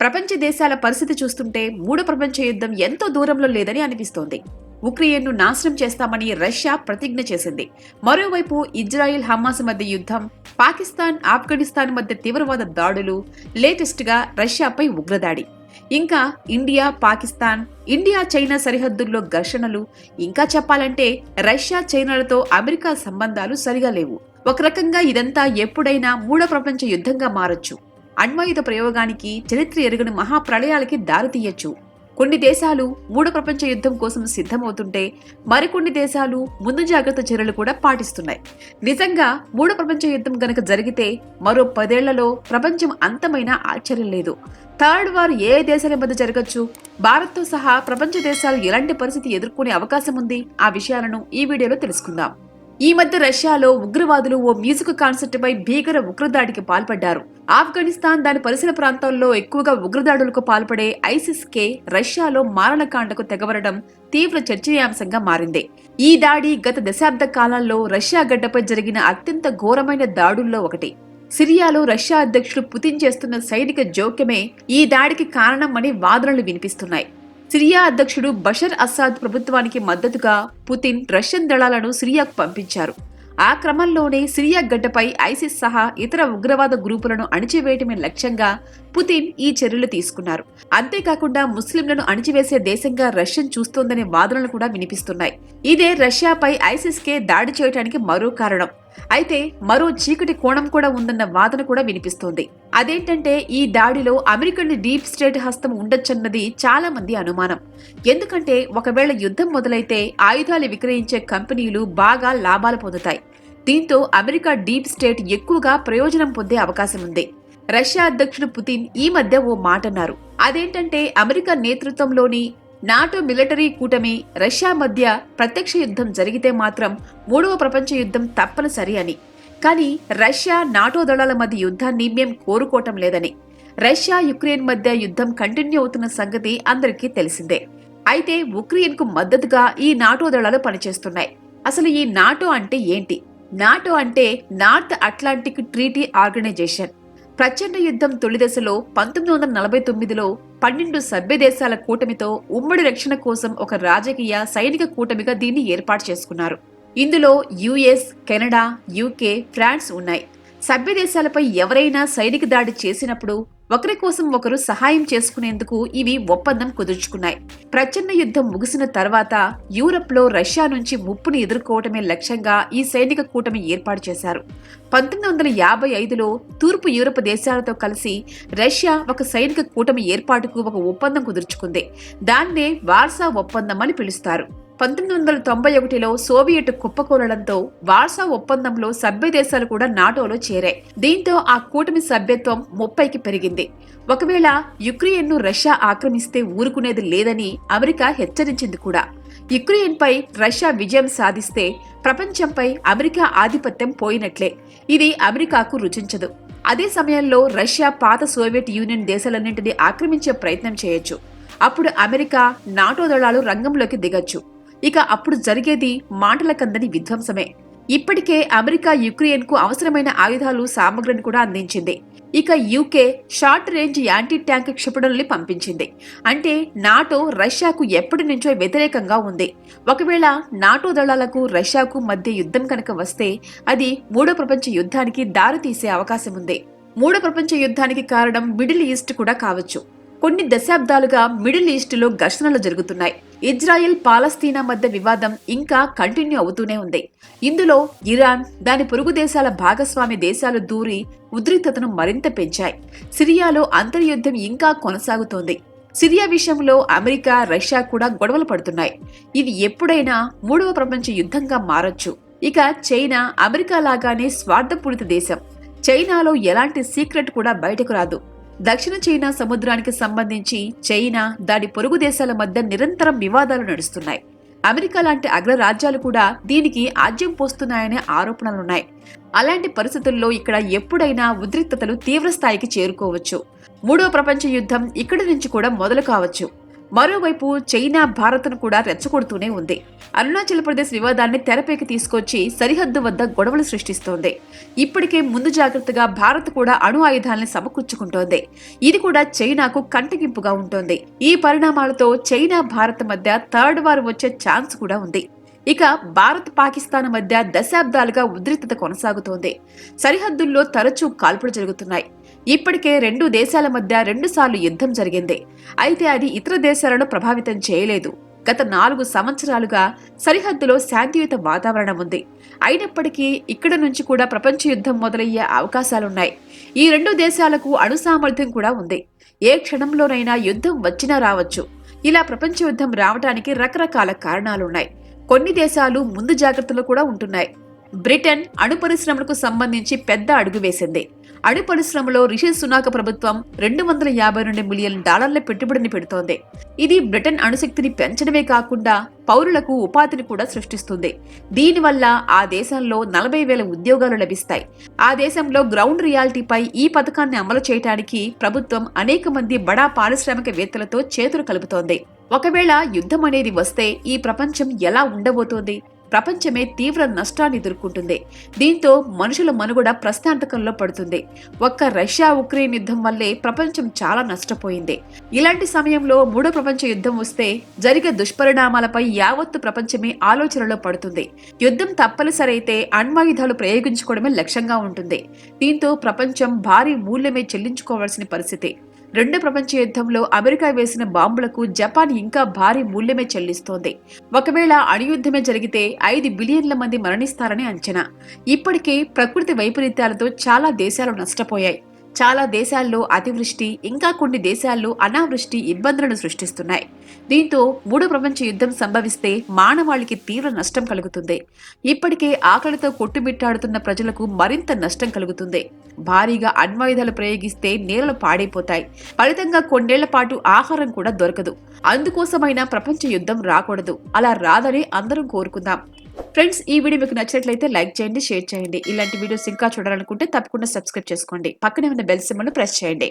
ప్రపంచ దేశాల పరిస్థితి చూస్తుంటే మూడో ప్రపంచ యుద్ధం ఎంతో దూరంలో లేదని అనిపిస్తోంది. ఉక్రెయిన్ను నాశనం చేస్తామని రష్యా ప్రతిజ్ఞ చేసింది. మరోవైపు ఇజ్రాయిల్ హమాస్ మధ్య యుద్ధం పాకిస్తాన్ ఆఫ్ఘనిస్తాన్ మధ్య తీవ్రవాద దాడులు లేటెస్ట్గా రష్యాపై ఉగ్రదాడి. ఇంకా ఇండియా పాకిస్తాన్ ఇండియా చైనా సరిహద్దుల్లో ఘర్షణలు. ఇంకా చెప్పాలంటే రష్యా చైనాలతో అమెరికా సంబంధాలు సరిగా లేవు. ఒక రకంగా ఇదంతా ఎప్పుడైనా మూడో ప్రపంచ యుద్ధంగా మారొచ్చు. అణ్వాయుధ ప్రయోగానికి చరిత్ర ఎరుగని మహాప్రళయాలకి దారితీయచ్చు కొన్ని దేశాలు మూడో ప్రపంచ యుద్ధం కోసం సిద్ధమవుతుంటే మరికొన్ని దేశాలు ముందు జాగ్రత్త చర్యలు కూడా పాటిస్తున్నాయి. నిజంగా మూడో ప్రపంచ యుద్ధం గనక జరిగితే మరో పదేళ్ళలో ప్రపంచం అంతమైన ఆశ్చర్యం లేదు. థర్డ్ వార్ ఏ దేశాల మధ్య జరగచ్చు? భారత్తో సహా ప్రపంచ దేశాలు ఎలాంటి పరిస్థితి ఎదుర్కొనే అవకాశం ఉంది? ఆ విషయాలను ఈ వీడియోలో తెలుసుకుందాం. ఈ మధ్య రష్యాలో ఉగ్రవాదులు ఓ మ్యూజిక్ కాన్సర్ట్ పై భీకర ఉగ్రదాడికి పాల్పడ్డారు. ఆఫ్ఘనిస్తాన్ దాని పరిసర ప్రాంతాల్లో ఎక్కువగా ఉగ్రదాడులకు పాల్పడే ఐసిస్ కే రష్యాలో మారణకాండకు తెగవరడం తీవ్ర చర్చనీయాంశంగా మారింది. ఈ దాడి గత దశాబ్ద కాలంలో రష్యా గడ్డపై జరిగిన అత్యంత ఘోరమైన దాడుల్లో ఒకటి. సిరియాలో రష్యా అధ్యక్షుడు పుతిన్ చేస్తున్న సైనిక జోక్యమే ఈ దాడికి కారణమని వాదనలు వినిపిస్తున్నాయి. సిరియా అధ్యక్షుడు బషర్ అసాద్ ప్రభుత్వానికి మద్దతుగా పుతిన్ రష్యన్ దళాలను సిరియాకు పంపించారు. ఆ క్రమంలోనే సిరియా గడ్డపై ఐసిస్ సహా ఇతర ఉగ్రవాద గ్రూపులను అణిచివేయటమే లక్ష్యంగా పుతిన్ ఈ చర్యలు తీసుకున్నారు. అంతేకాకుండా ముస్లింలను అణిచివేసే దేశంగా రష్యన్ చూస్తోందనే వాదనలు కూడా వినిపిస్తున్నాయి. ఇదే రష్యాపై ఐసిస్ కే దాడి చేయడానికి మరో కారణం. అయితే మరో చీకటి కోణం కూడా ఉందన్న వాదన కూడా వినిపిస్తోంది. అదేంటంటే ఈ దాడిలో అమెరికన్ డీప్ స్టేట్ హస్తం ఉండొచ్చన్నది చాలా మంది అనుమానం. ఎందుకంటే ఒకవేళ యుద్ధం మొదలైతే ఆయుధాలు విక్రయించే కంపెనీలు బాగా లాభాలు పొందుతాయి. దీంతో అమెరికా డీప్ స్టేట్ ఎక్కువగా ప్రయోజనం పొందే అవకాశం ఉంది. రష్యా అధ్యక్షుడు పుతిన్ ఈ మధ్య ఓ మాట అన్నారు అదేంటంటే అమెరికా నేతృత్వంలోని నాటో మిలిటరీ కూటమి రష్యా మధ్య ప్రత్యక్ష యుద్ధం జరిగితే మాత్రం మూడవ ప్రపంచ యుద్ధం తప్పనిసరి అని. కానీ రష్యా నాటో దళాల మధ్య యుద్ధాన్ని మేం కోరుకోవటం లేదని. రష్యా యుక్రెయిన్ మధ్య యుద్ధం కంటిన్యూ అవుతున్న సంగతి అందరికీ తెలిసిందే. అయితే ఉక్రెయిన్కు మద్దతుగా ఈ నాటో దళాలు పనిచేస్తున్నాయి. అసలు ఈ నాటో అంటే ఏంటి? నాటో అంటే నార్త్ అట్లాంటిక్ ట్రీటీ ఆర్గనైజేషన్. ప్రచండ యుద్ధం తొలి దశలో పంతొమ్మిది వందల నలభై తొమ్మిదిలో పన్నెండు సభ్య దేశాల కూటమితో ఉమ్మడి రక్షణ కోసం ఒక రాజకీయ సైనిక కూటమిగా దీన్ని ఏర్పాటు చేసుకున్నారు. ఇందులో యుఎస్ కెనడా యూకే ఫ్రాన్స్ ఉన్నాయి. సభ్య దేశాలపై ఎవరైనా సైనిక దాడి చేసినప్పుడు ఒకరి కోసం ఒకరు సహాయం చేసుకునేందుకు ఇవి ఒప్పందం కుదుర్చుకున్నాయి. ప్రచన్న యుద్ధం ముగిసిన తర్వాత యూరప్లో రష్యా నుంచి ముప్పును ఎదుర్కోవటమే లక్ష్యంగా ఈ సైనిక కూటమి ఏర్పాటు చేశారు. పంతొమ్మిది వందల యాభై ఐదులో తూర్పు యూరప్ దేశాలతో కలిసి రష్యా ఒక సైనిక కూటమి ఏర్పాటుకు ఒక ఒప్పందం కుదుర్చుకుంది. దాన్నే వార్సా ఒప్పందం అని పిలుస్తారు. పంతొమ్మిది వందల తొంభై ఒకటిలో సోవియట్ కుప్పకూలడంతో వార్సా ఒప్పందంలో సభ్య దేశాలు కూడా నాటోలో చేరాయి. దీంతో ఆ కూటమి సభ్యత్వం ముప్పైకి పెరిగింది. ఒకవేళ యుక్రెయిన్ను రష్యా ఆక్రమిస్తే ఊరుకునేది లేదని అమెరికా హెచ్చరించింది కూడా. యుక్రెయిన్పై రష్యా విజయం సాధిస్తే ప్రపంచంపై అమెరికా ఆధిపత్యం పోయినట్లే. ఇది అమెరికాకు రుచించదు. అదే సమయంలో రష్యా పాత సోవియట్ యూనియన్ దేశాలన్నింటినీ ఆక్రమించే ప్రయత్నం చేయొచ్చు. అప్పుడు అమెరికా నాటో దళాలు రంగంలోకి దిగచ్చు. ఇక అప్పుడు జరిగేది మాటల కందని విధ్వంసమే. ఇప్పటికే అమెరికా యుక్రెయిన్కు అవసరమైన ఆయుధాలు సామగ్రిని కూడా అందించింది. ఇక UK short range anti tank క్షిపణుల్ని పంపించింది. అంటే నాటో రష్యాకు ఎప్పటి నుంచో వ్యతిరేకంగా ఉంది. ఒకవేళ నాటో దళాలకు రష్యాకు మధ్య యుద్ధం కనుక వస్తే అది మూడో ప్రపంచ యుద్ధానికి దారితీసే అవకాశం ఉంది. మూడో ప్రపంచ యుద్ధానికి కారణం మిడిల్ ఈస్ట్ కూడా కావచ్చు. కొన్ని దశాబ్దాలుగా మిడిల్ ఈస్టులో ఘర్షణలు జరుగుతున్నాయి. ఇజ్రాయెల్ పాలస్తీనా మధ్య వివాదం ఇంకా కంటిన్యూ అవుతూనే ఉంది. ఇందులో ఇరాన్ దాని పొరుగు దేశాల భాగస్వామి దేశాలు దూరి ఉద్రిక్తతను మరింత పెంచాయి. సిరియాలో అంతర్యుద్ధం ఇంకా కొనసాగుతోంది. సిరియా విషయంలో అమెరికా రష్యా కూడా గొడవలు పడుతున్నాయి. ఇది ఎప్పుడైనా మూడవ ప్రపంచ యుద్ధంగా మారొచ్చు. ఇక చైనా అమెరికా లాగానే స్వార్థపూరిత దేశం. చైనాలో ఎలాంటి సీక్రెట్ కూడా బయటకు రాదు. దక్షిణ చైనా సముద్రానికి సంబంధించి చైనా దాని పొరుగు దేశాల మధ్య నిరంతరం వివాదాలు నడుస్తున్నాయి. అమెరికా లాంటి అగ్రరాజ్యాలు కూడా దీనికి ఆజ్యం పోస్తున్నాయనే ఆరోపణలున్నాయి. అలాంటి పరిస్థితుల్లో ఇక్కడ ఎప్పుడైనా ఉద్రిక్తతలు తీవ్ర స్థాయికి చేరుకోవచ్చు. మూడో ప్రపంచ యుద్ధం ఇక్కడి నుంచి కూడా మొదలు కావచ్చు. మరోవైపు చైనా భారత్ను కూడా రెచ్చగొడుతూనే ఉంది. అరుణాచల్ ప్రదేశ్ వివాదాన్ని తెరపైకి తీసుకొచ్చి సరిహద్దు వద్ద గొడవలు సృష్టిస్తోంది. ఇప్పటికే ముందు జాగ్రత్తగా భారత్ కూడా అణు ఆయుధాలను సమకూర్చుకుంటోంది. ఇది కూడా చైనాకు కంటగింపుగా ఉంటోంది. ఈ పరిణామాలతో చైనా భారత్ మధ్య థర్డ్ వార్ వచ్చే ఛాన్స్ కూడా ఉంది. ఇక భారత్ పాకిస్తాన్ మధ్య దశాబ్దాలుగా ఉద్రిక్తత కొనసాగుతోంది. సరిహద్దుల్లో తరచూ కాల్పులు జరుగుతున్నాయి. ఇప్పటికే రెండు దేశాల మధ్య రెండుసార్లు యుద్ధం జరిగింది. అయితే అది ఇతర దేశాలను ప్రభావితం చేయలేదు. గత నాలుగు సంవత్సరాలుగా సరిహద్దులో శాంతియుత వాతావరణం ఉంది. అయినప్పటికీ ఇక్కడ నుంచి కూడా ప్రపంచ యుద్ధం మొదలయ్యే అవకాశాలున్నాయి. ఈ రెండు దేశాలకు అణు సామర్థ్యం కూడా ఉంది. ఏ క్షణంలోనైనా యుద్ధం వచ్చినా రావచ్చు. ఇలా ప్రపంచ యుద్ధం రావడానికి రకరకాల కారణాలున్నాయి. కొన్ని దేశాలు ముందు జాగ్రత్తలు కూడా ఉంటున్నాయి. బ్రిటన్ అణు పరిశ్రమలకు సంబంధించి పెద్ద అడుగు వేసింది. అణు పరిశ్రమలో రిషి సునాక ప్రభుత్వం రెండు వందల యాభై రెండు మిలియన్ డాలర్ల పెట్టుబడిని పెడుతోంది. ఇది బ్రిటన్ అణుశక్తిని పెంచడమే కాకుండా పౌరులకు ఉపాధిని కూడా సృష్టిస్తుంది. దీనివల్ల ఆ దేశంలో నలభై వేల ఉద్యోగాలు లభిస్తాయి. ఆ దేశంలో గ్రౌండ్ రియాలిటీపై ఈ పథకాన్ని అమలు చేయడానికి ప్రభుత్వం అనేక మంది బడా పారిశ్రామికవేత్తలతో చేతులు కలుపుతోంది. ఒకవేళ యుద్ధం అనేది వస్తే ఈ ప్రపంచం ఎలా ఉండబోతోంది? ప్రపంచమే తీవ్ర నష్టాన్ని ఎదుర్కొంటుంది. దీంతో మనుషుల మనుగడ ప్రశ్నాంతకంలో పడుతుంది. ఒక్క రష్యా ఉక్రెయిన్ యుద్ధం వల్లే ప్రపంచం చాలా నష్టపోయింది. ఇలాంటి సమయంలో మూడో ప్రపంచ యుద్ధం వస్తే జరిగే దుష్పరిణామాలపై యావత్తు ప్రపంచమే ఆలోచనలో పడుతుంది. యుద్ధం తప్పనిసరైతే అణ్వాయుధాలు ప్రయోగించుకోవడమే లక్ష్యంగా ఉంటుంది. దీంతో ప్రపంచం భారీ మూల్యమే చెల్లించుకోవాల్సిన పరిస్థితి. రెండో ప్రపంచ యుద్ధంలో అమెరికా వేసిన బాంబులకు జపాన్ ఇంకా భారీ మూల్యమే చెల్లిస్తోంది. ఒకవేళ అణుయుద్ధమే జరిగితే ఐదు బిలియన్ల మంది మరణిస్తారని అంచనా. ఇప్పటికే ప్రకృతి వైపరీత్యాలతో చాలా దేశాలు నష్టపోయాయి. చాలా దేశాల్లో అతివృష్టి ఇంకా కొన్ని దేశాల్లో అనావృష్టి ఇబ్బందులను సృష్టిస్తున్నాయి. దీంతో మూడో ప్రపంచ యుద్ధం సంభవిస్తే మానవాళికి తీవ్ర నష్టం కలుగుతుంది. ఇప్పటికే ఆకలితో కొట్టుమిట్టాడుతున్న ప్రజలకు మరింత నష్టం కలుగుతుంది. భారీగా అణ్వాయుధాలు ప్రయోగిస్తే నేలలు పాడైపోతాయి. ఫలితంగా కొన్నేళ్ళ పాటు ఆహారం కూడా దొరకదు. అందుకోసమైనా ప్రపంచ యుద్ధం రాకూడదు. అలా రాదని అందరం కోరుకుందాం. ఫ్రెండ్స్ ఈ వీడియో మీకు నచ్చినట్లయితే లైక్ చేయండి షేర్ చేయండి. ఇలాంటి వీడియోస్ ఇంకా చూడాలనుకుంటే తప్పకుండా సబ్స్క్రైబ్ చేసుకోండి. పక్కనే ఉన్న బెల్ సింబల్ ప్రెస్ చేయండి.